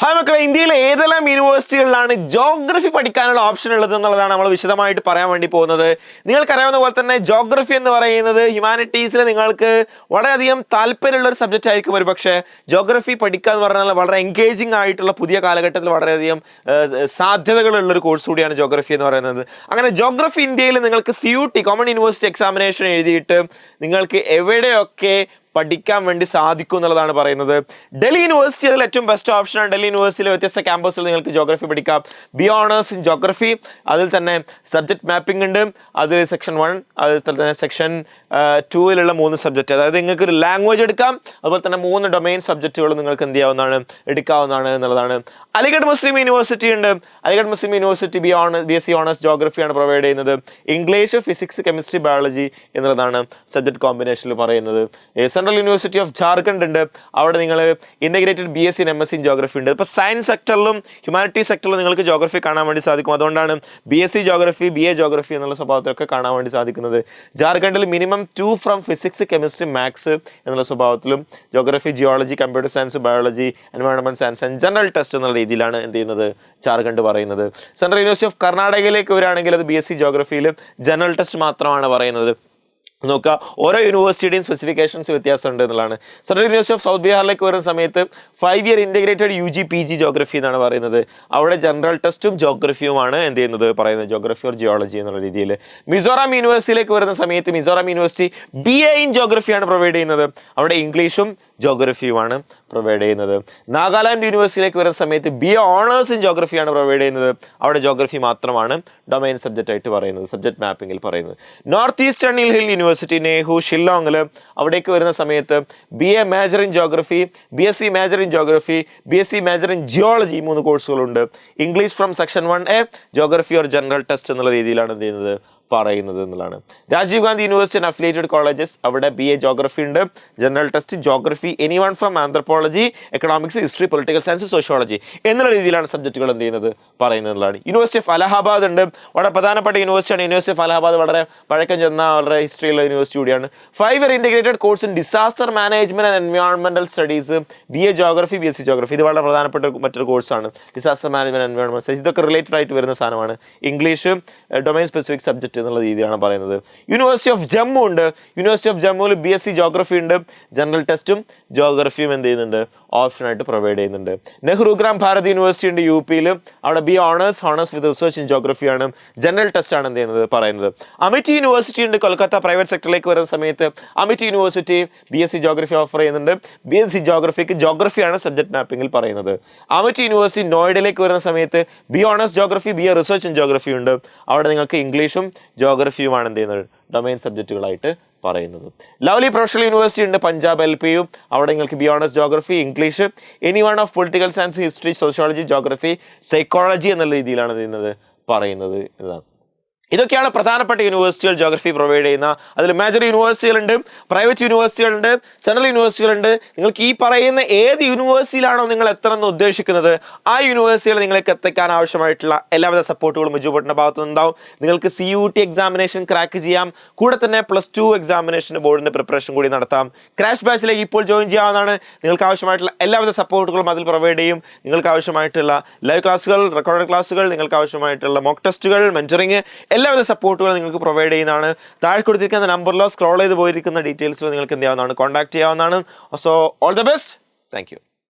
Hi മക്കളെ ഇന്ത്യയിലെ ഏതെല്ലാം യൂണിവേഴ്സിറ്റികളിലാണ് ജോഗ്രഫി പഠിക്കാനുള്ള ഓപ്ഷൻ ഉള്ളത് എന്നുള്ളതാണ് നമ്മൾ വിശദമായിട്ട് പറയാൻ വേണ്ടി പോകുന്നത്. നിങ്ങൾക്കറിയാവുന്ന പോലെ തന്നെ ജോഗ്രഫി എന്ന് പറയുന്നത് ഹ്യൂമാനിറ്റീസിൽ നിങ്ങൾക്ക് വളരെയധികം താല്പര്യമുള്ള ഒരു സബ്ജക്റ്റ് ആയിരിക്കും ഒരു പക്ഷേ ജോഗ്രഫി പഠിക്കുക എന്ന് പറഞ്ഞാൽ വളരെ എൻഗേജിംഗ് ആയിട്ടുള്ള പുതിയ കാലഘട്ടത്തിൽ വളരെയധികം സാധ്യതകളുള്ള ഒരു കോഴ്സ് കൂടിയാണ് ജോഗ്രഫി എന്ന് പറയുന്നത്. അങ്ങനെ ജോഗ്രഫി ഇന്ത്യയിൽ നിങ്ങൾക്ക് C U T common university examination എഴുതിയിട്ട് നിങ്ങൾക്ക് എവിടെയൊക്കെ പഠിക്കാൻ വേണ്ടി സാധിക്കും എന്നുള്ളതാണ് പറയുന്നത്. ഡൽഹി യൂണിവേഴ്സിറ്റി അതിൽ ഏറ്റവും ബെസ്റ്റ് ഓപ്ഷനാണ് ഡൽഹി യൂണിവേഴ്സിറ്റിയിലെ വ്യത്യസ്ത ക്യാമ്പസിൽ നിങ്ങൾക്ക് ജോഗ്രഫി പഠിക്കാം. ബി ഓണേഴ്സ് ഇൻ ജോഗ്രഫി അതിൽ തന്നെ സബ്ജക്ട് മാപ്പിംഗ് ഉണ്ട്. അതിൽ സെക്ഷൻ വൺ അതിൽ തന്നെ സെക്ഷൻ ടൂവിലുള്ള മൂന്ന് സബ്ജക്റ്റ് അതായത് നിങ്ങൾക്ക് ഒരു ലാംഗ്വേജ് എടുക്കാം. അതുപോലെ തന്നെ മൂന്ന് ഡൊമൈൻ സബ്ജക്റ്റുകൾ നിങ്ങൾക്ക് എന്ത് ചെയ്യാവുന്നതാണ്? എടുക്കാവുന്നതാണ് എന്നുള്ളതാണ്. അലിഗഡ് മുസ്ലിം യൂണിവേഴ്സിറ്റി ഉണ്ട്. അലിഗഡ് മുസ്ലിം യൂണിവേഴ്സിറ്റി ബി ഓണ ബി എസ് സി ഓണേഴ്സ് ജോഗ്രഫിയാണ് പ്രൊവൈഡ് ചെയ്യുന്നത്. ഇംഗ്ലീഷ് ഫിസിക്സ് കെമിസ്ട്രി ബയോളജി എന്നുള്ളതാണ് സബ്ജക്ട് കോമ്പിനേഷനിൽ പറയുന്നത്. സെൻട്രൽ യൂണിവേഴ്സിറ്റി ഓഫ് ജാർഖണ്ഡ് ഉണ്ട്. അവിടെ നിങ്ങൾ integrated B S C M S C geography ഉണ്ട്. ഇപ്പോൾ സയൻസ് സെക്ടറിലും ഹ്യൂമാനിറ്റി സെക്ടറിലും നിങ്ങൾക്ക് ജോഗ്രഫി കാണാൻ വേണ്ടി സാധിക്കും. അതുകൊണ്ടാണ് B S C geography B A geography എന്നുള്ള സ്വഭാവത്തിലൊക്കെ കാണാൻ വേണ്ടി സാധിക്കുന്നത്. ജാർഖണ്ഡിൽ minimum two from physics chemistry maths എന്നുള്ള സ്വഭാവത്തിലും geography geology computer science biology environment science and general test എന്നുള്ള രീതിയിലാണ് എന്ത് ചെയ്യുന്നത് ജാർഖണ്ഡ് പറയുന്നത്. സെൻട്രൽ യൂണിവേഴ്സിറ്റി ഓഫ് കർണാടകയിലേക്ക് വരികയാണെങ്കിൽ അത് ബി എസ് സി ജോഗ്രഫിയിൽ ജനറൽ ടെസ്റ്റ് മാത്രമാണ് പറയുന്നത്. നോക്കുക. ഓരോ യൂണിവേഴ്സിറ്റിയുടെയും സ്പെസിഫിക്കേഷൻസ് വ്യത്യാസമുണ്ട് എന്നുള്ളതാണ്. സെൻട്രൽ യൂണിവേഴ്സിറ്റി ഓഫ് സൗത്ത് ബീഹാറിലേക്ക് വരുന്ന സമയത്ത് five year integrated U G P G geography എന്നാണ് പറയുന്നത്. അവിടെ ജനറൽ ടെസ്റ്റും ജോഗ്രഫിയുമാണ് എന്ത് ചെയ്യുന്നത്? പറയുന്നത് ജോഗ്രഫി ഓർ ജിയോളജി എന്നുള്ള രീതിയിൽ. മിസോറാം യൂണിവേഴ്സിറ്റിയിലേക്ക് വരുന്ന സമയത്ത് Mizoram university B A in ജോഗ്രഫിയാണ് provide ചെയ്യുന്നത്. അവിടെ ഇംഗ്ലീഷും ജോഗ്രഫിയുമാണ് പ്രൊവൈഡ് ചെയ്യുന്നത്. നാഗാലാൻഡ് യൂണിവേഴ്സിറ്റിയിലേക്ക് വരുന്ന സമയത്ത് ബി എ ഓണേഴ്സ് ഇൻ ജോഗ്രഫിയാണ് പ്രൊവൈഡ് ചെയ്യുന്നത്. അവിടെ ജോഗ്രഫി മാത്രമാണ് ഡൊമൈൻ സബ്ജക്റ്റ് ആയിട്ട് പറയുന്നത് സബ്ജക്ട് മാപ്പിങ്ങിൽ പറയുന്നത്. North eastern hill university NEHU ഷില്ലോങ്ങിൽ അവിടേക്ക് വരുന്ന സമയത്ത് B A major in geography B S C major in geography B S C major in geology മൂന്ന് കോഴ്സുകളുണ്ട് English from section one A geography or general test എന്നുള്ള രീതിയിലാണ് എന്ത് ചെയ്യുന്നത്? പറയുന്നത് എന്നുള്ളതാണ്. Rajiv Gandhi university and affiliated colleges അവിടെ B A geography ഉണ്ട്. General test geography any one from anthropology economics history political science sociology എന്നുള്ള രീതിയിലാണ് സബ്ജക്റ്റുകൾ എന്ത് ചെയ്യുന്നത്? പറയുന്നത് യൂണിവേഴ്സിറ്റി ഓഫ് അലഹാബാദ് ഉണ്ട്. വളരെ പ്രധാനപ്പെട്ട യൂണിവേഴ്സിറ്റിയാണ് യൂണിവേഴ്സിറ്റി ഓഫ് അലഹാബാദ് വളരെ പഴക്കം ചെന്ന വളരെ ഹിസ്റ്ററിയുള്ള യൂണിവേഴ്സിറ്റി കൂടിയാണ്. Five year integrated course in disaster management and എൻവയോൺമെന്റൽ studies B A geography B S C geography ഇത് വളരെ പ്രധാനപ്പെട്ട മറ്റൊരു കോഴ്സാണ് ഡിസാസ്റ്റർ മാനേജ്മെന്റ് എൻവയോൺമെന്റ് സ്റ്റഡീസ് ഇതൊക്കെ റിലേറ്റഡ് ആയിട്ട് വരുന്ന സാധനമാണ്. ഇംഗ്ലീഷ് ഡൊമൈൻ സ്പെസിഫിക് സബ്ജക്റ്റ് എന്നുള്ള രീതിയിലാണ് പറയുന്നത്. യൂണിവേഴ്സിറ്റി ഓഫ് ജമ്മു ഉണ്ട്. യൂണിവേഴ്സിറ്റി ഓഫ് ജമ്മുവിൽ ബി എസ് സി ജോഗ്രഫി ഉണ്ട്. ജനറൽ ടെസ്റ്റും ജോഗ്രഫിയും എന്ത് ചെയ്യുന്നുണ്ട്? ഓപ്ഷനായിട്ട് പ്രൊവൈഡ് ചെയ്യുന്നുണ്ട്. നെഹ്റു ഗ്രാം ഭാരത് യൂണിവേഴ്സിറ്റി ഉണ്ട് യു പിയിൽ അവിടെ B honours honours with research in ജോഗ്രഫിയാണ് general test ആണ് എന്ത് ചെയ്യുന്നത്? പറയുന്നത്. അമിറ്റി യൂണിവേഴ്സിറ്റി ഉണ്ട് കൊൽക്കത്ത പ്രൈവറ്റ് സെക്ടറിലേക്ക് വരുന്ന സമയത്ത്. Amity university B S C geography offer ചെയ്യുന്നുണ്ട്. ബി എസ് സി ജോഗ്രഫിക്ക് ജോഗ്രഫിയാണ് സബ്ജക്ട് മാപ്പിംഗിൽ പറയുന്നത്. അമിറ്റി യൂണിവേഴ്സിറ്റി നോയിഡയിലേക്ക് വരുന്ന സമയത്ത് B honours geography B A research in geography ഉണ്ട്. അവിടെ നിങ്ങൾക്ക് ഇംഗ്ലീഷും ജോഗ്രഫിയുമാണ് എന്ത് ചെയ്യുന്നത്? ഡൊമൈൻ സബ്ജക്റ്റുകളായിട്ട് പറയുന്നത്. ലവ്ലി പ്രൊഫഷണൽ യൂണിവേഴ്സിറ്റി ഉണ്ട് പഞ്ചാബ് എൽ പി യു അവിടെ നിങ്ങൾക്ക് B honours geography English any one of political science history sociology geography psychology എന്നുള്ള രീതിയിലാണ് ചെയ്യുന്നത് പറയുന്നത് എന്നതാണ് ഇതൊക്കെയാണ് പ്രധാനപ്പെട്ട യൂണിവേഴ്സിറ്റികൾ ജോഗ്രഫി പ്രൊവൈഡ് ചെയ്യുന്ന. അതിൽ മേജർ യൂണിവേഴ്സിറ്റികളുണ്ട് പ്രൈവറ്റ് യൂണിവേഴ്സിറ്റികളുണ്ട് സെൻട്രൽ യൂണിവേഴ്സിറ്റികളുണ്ട് നിങ്ങൾക്ക് ഈ പറയുന്ന ഏത് യൂണിവേഴ്സിറ്റിയിലാണോ നിങ്ങൾ എത്തണമെന്ന് ഉദ്ദേശിക്കുന്നത് ആ യൂണിവേഴ്സിറ്റികൾ നിങ്ങൾക്ക് എത്തിക്കാൻ ആവശ്യമായിട്ടുള്ള എല്ലാവിധ സപ്പോർട്ടുകളും മിജുബോട്ടിന്റെ ഭാഗത്തു നിന്നുണ്ടാവും നിങ്ങൾക്ക് C U T examination crack ചെയ്യാം. കൂടെ തന്നെ പ്ലസ് ടു എക്സാമിനേഷൻ ബോർഡിന്റെ പ്രിപ്പറേഷൻ കൂടി നടത്താം. ക്രാഷ് ബാച്ചിലേക്ക് ഇപ്പോൾ ജോയിൻ ചെയ്യാവുന്നതാണ്. നിങ്ങൾക്ക് ആവശ്യമായിട്ടുള്ള എല്ലാവിധ സപ്പോർട്ടുകളും അതിൽ പ്രൊവൈഡ് ചെയ്യും. നിങ്ങൾക്ക് ആവശ്യമായിട്ടുള്ള ലൈവ് ക്ലാസ്സുകൾ റെക്കോർഡ് ക്ലാസ്സുകൾ നിങ്ങൾക്ക് ആവശ്യമായിട്ടുള്ള മോക്ക് ടെസ്റ്റുകൾ മെന്ററിങ് എല്ലാവിധ സപ്പോർട്ടുകളും നിങ്ങൾക്ക് പ്രൊവൈഡ് ചെയ്യുന്നതാണ്. താഴെ കൊടുത്തിരിക്കുന്ന നമ്പറിലോ സ്ക്രോൾ ചെയ്ത് പോയിരിക്കുന്ന ഡീറ്റെയിൽസിലോ നിങ്ങൾക്ക് എന്ത് ചെയ്യാവുന്നതാണ്? കോൺടാക്ട് ചെയ്യാവുന്നതാണ്. So all the best thank